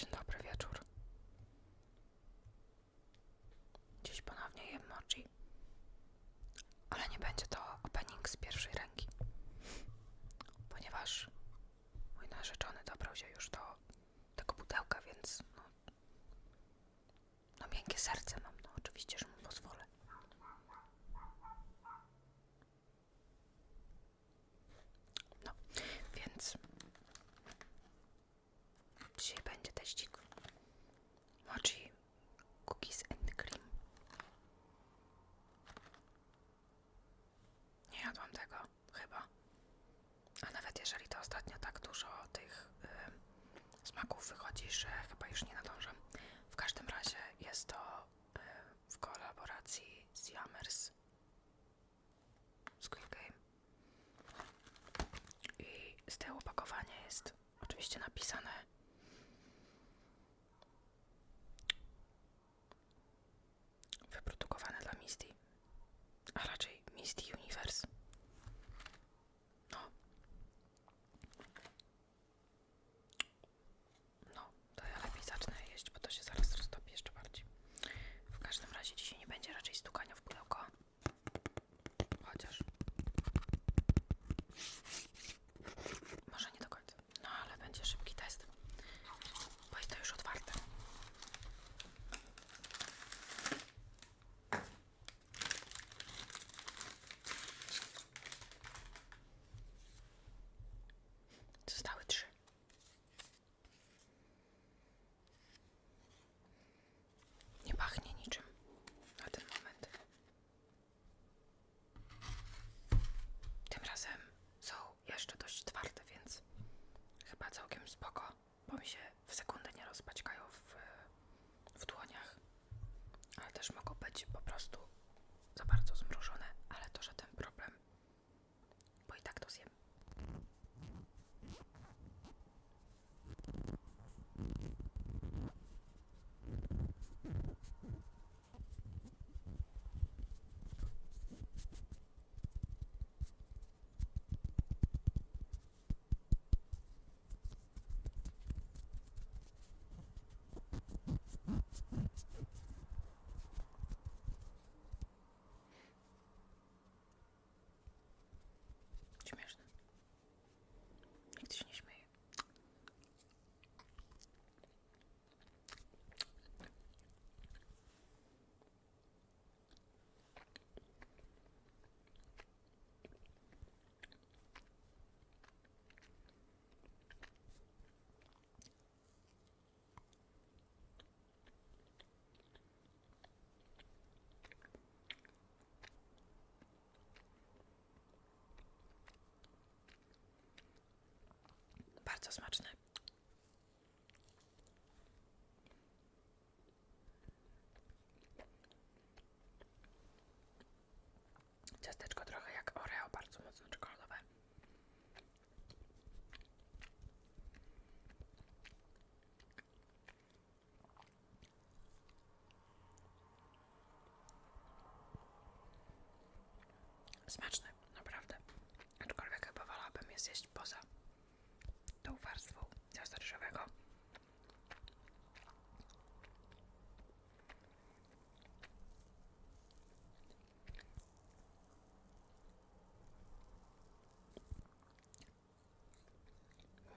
Dzień dobry wieczór. Dziś ponownie jem mochi. Ale nie będzie to opening z pierwszej ręki. Ponieważ mój narzeczony dobrał się już do tego pudełka, więc no, no miękkie serce mam, no oczywiście, że smaków wychodzi, że chyba już nie nadążam. W każdym razie jest to y, w kolaboracji z Jammers Bardzo smaczne. Ciasteczko trochę jak Oreo, bardzo mocno czekoladowe. Smaczne, naprawdę. Aczkolwiek chyba wolałabym je zjeść poza ryżowego.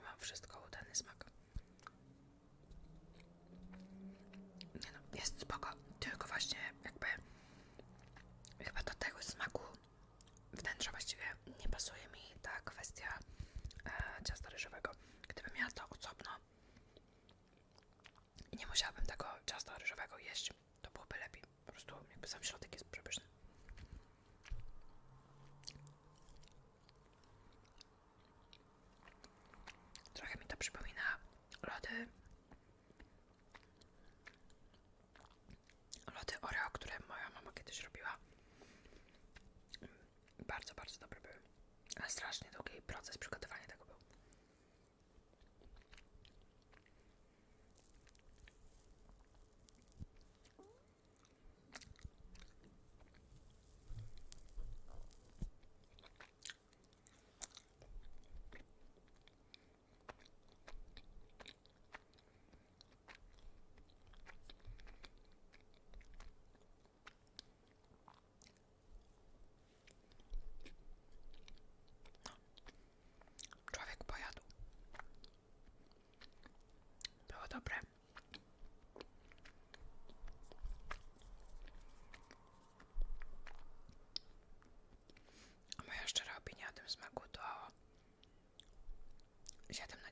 Mam wszystko udany smak. Nie no, jest spoko, sam środek jest przepyszny. Trochę mi to przypomina lody lody Oreo, które moja mama kiedyś robiła. Bardzo, bardzo dobre były. Ale strasznie długi proces przygotowania tego siedem